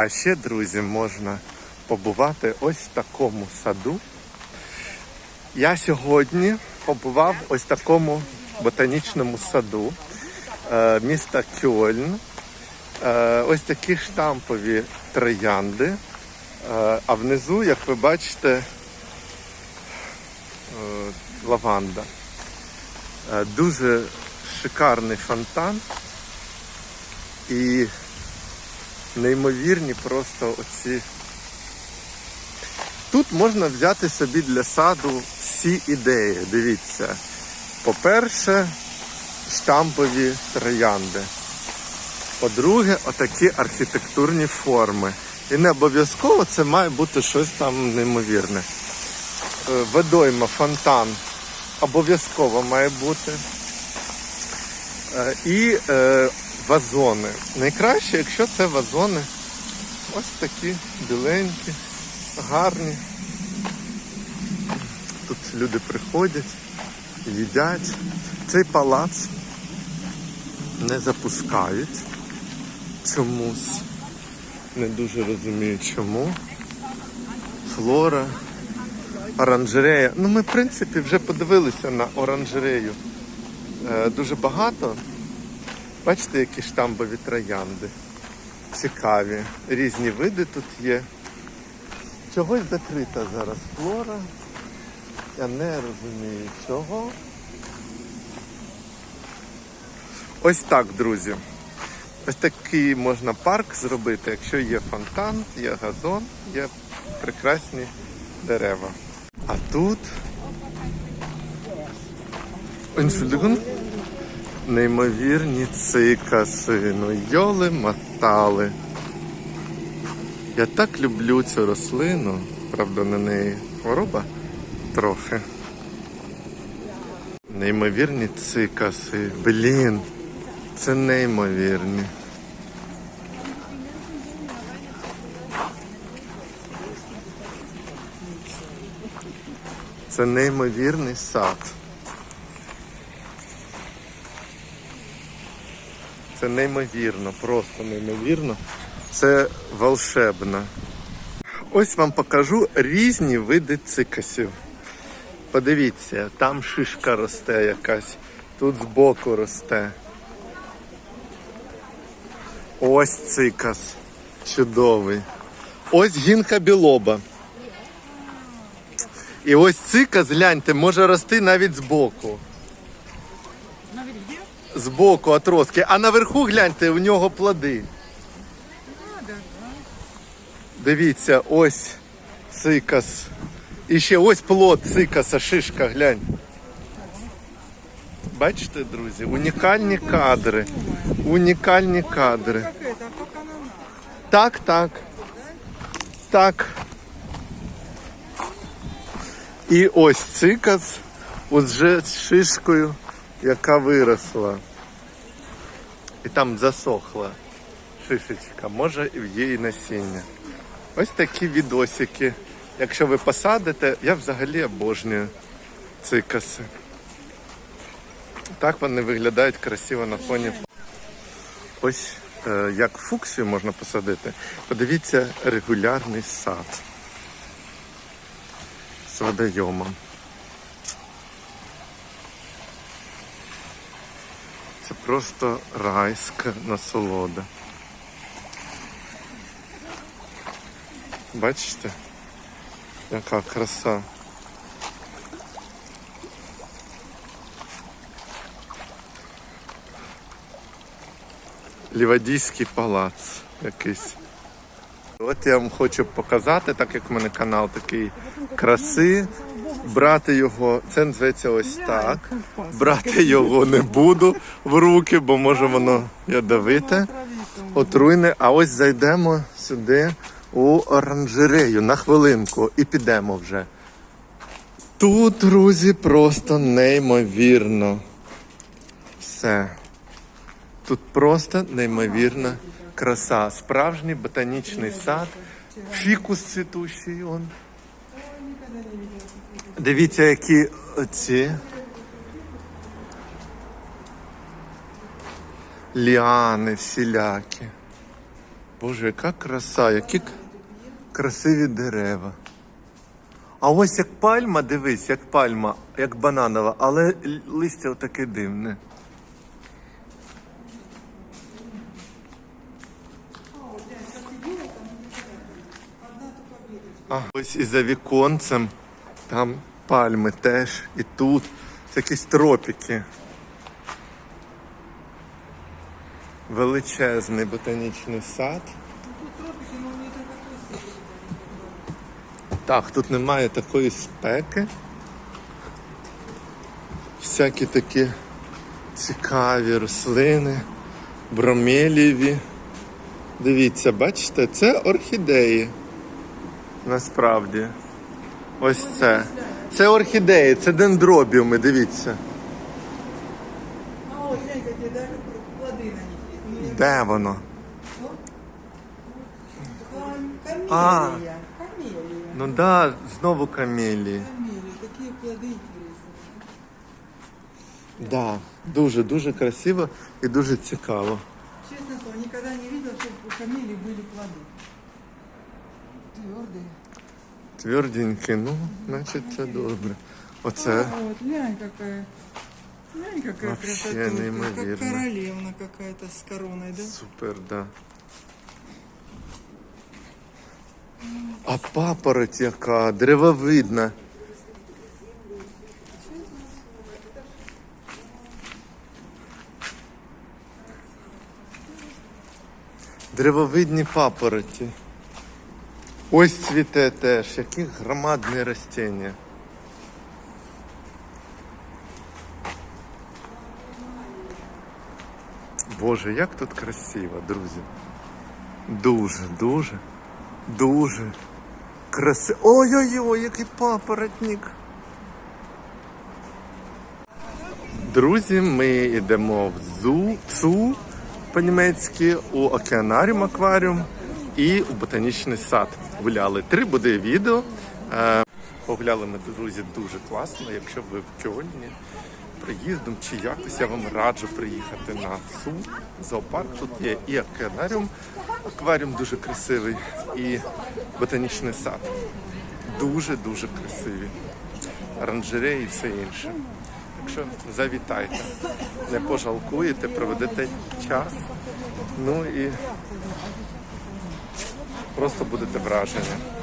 А ще, друзі, можна побувати ось в такому саду. Я сьогодні побував ось в такому ботанічному саду е, міста Кьольн. Е, ось такі штампові троянди. Е, а внизу, як ви бачите, лаванда. Дуже шикарний фонтан і неймовірні просто оці. Тут можна взяти собі для саду всі ідеї. Дивіться. По-перше, штампові троянди. По-друге, отакі архітектурні форми. І не обов'язково це має бути щось там неймовірне. Е, Водойма, фонтан обов'язково має бути. Е, І е, вазони. Найкраще, якщо це вазони ось такі біленькі, гарні. Тут люди приходять, їдять. Цей палац не запускають чомусь. Не дуже розумію чому. Флора, оранжерея. Ну, ми, в принципі, вже подивилися на оранжерею. Е, дуже багато. Бачите, які штамбові троянди. Цікаві. Різні види тут є. Чогось закрита зараз флора. Я не розумію чого. Ось так, друзі. Ось такий можна парк зробити, якщо є фонтан, є газон, є прекрасні дерева. А тут Entschuldigung. Неймовірні цикаси. Ну йоли мотали. Я так люблю цю рослину. Правда, на неї хвороба трохи. Неймовірні цикаси. Блін, це неймовірні. Це неймовірний сад. Це неймовірно, просто неймовірно. Це волшебно. Ось вам покажу різні види цикасів. Подивіться, там шишка росте якась, тут збоку росте. Ось цикас. Чудовий. Ось гінка білоба. І ось цикас, гляньте, може рости навіть збоку. Збоку отростки. А наверху гляньте, у нього плоди. Дивіться, ось цикас. І ще ось плод цикаса, шишка, глянь. Бачите, друзі, унікальні кадри. Унікальні кадри. Так, так. Так. І ось цикас уже з шишкою, яка виросла. І там засохла шишечка, може і є і насіння. Ось такі відосики. Якщо ви посадите, я взагалі обожнюю цикаси. Так вони виглядають красиво на фоні. Ось е, як фуксію можна посадити. Подивіться регулярний сад з водойомом. Це просто райська насолода. Бачите? Яка краса. Лівадійський палац якийсь. От я вам хочу показати, так як в мене канал такий краси. Брати його, це називається ось так. Брати його не буду в руки, бо може воно ядовите, отруйне. А ось зайдемо сюди у оранжерею на хвилинку і підемо вже. Тут, друзі, просто неймовірно. Все. Тут просто неймовірна краса. Справжній ботанічний сад. Фікус цвітущий он. Дивіться, які оці. Ліани всілякі. Боже, яка краса, які красиві дерева. А ось як пальма, дивись, як пальма, як бананова, але листя таке дивне. А ось і за віконцем там пальми теж, і тут. Якісь тропіки. Величезний ботанічний сад. Так, тут немає такої спеки. Всякі такі цікаві рослини, бромелєві. Дивіться, бачите, це орхідеї Насправді. Ось це. Це орхідеї, це дендробіуми, дивіться. А вот глянь, какие даже плоды на них есть. Де воно? Камелия. А. Камелия. Ну да, знову камелії. Камелия. Такие плоды интересные. Да, дуже дуже красиво і дуже цікаво. Честно слово, никогда не видел, чтобы у камелии были плоды. Твердые. Тверденькі, ну, значить це добре. Оце А, вот, глянь, какая. Глянь, какая Вообще красота. Как королевна какая-то с короной, да? супер, да. А папороть яка, древовидна. Древовидні папороті. Ось цвіте теж, які громадні ростіння. Боже, як тут красиво, друзі. Дуже, дуже, дуже красиво. Ой-ой-ой, який папоротник. Друзі, ми йдемо в зу, цу по-німецьки, у океанаріум акваріум і у ботанічний сад. Гуляли. Три буде відео. Е, Погуляли ми, друзі, дуже класно. Якщо ви в Кьольні приїздом чи якось, я вам раджу приїхати на ЦУ, зоопарк. Тут є і океанаріум, акваріум дуже красивий, і ботанічний сад. Дуже-дуже красиві. Оранжереї і все інше. Так що завітайте, не пожалкуєте, проведете час. Ну і просто будете вражені.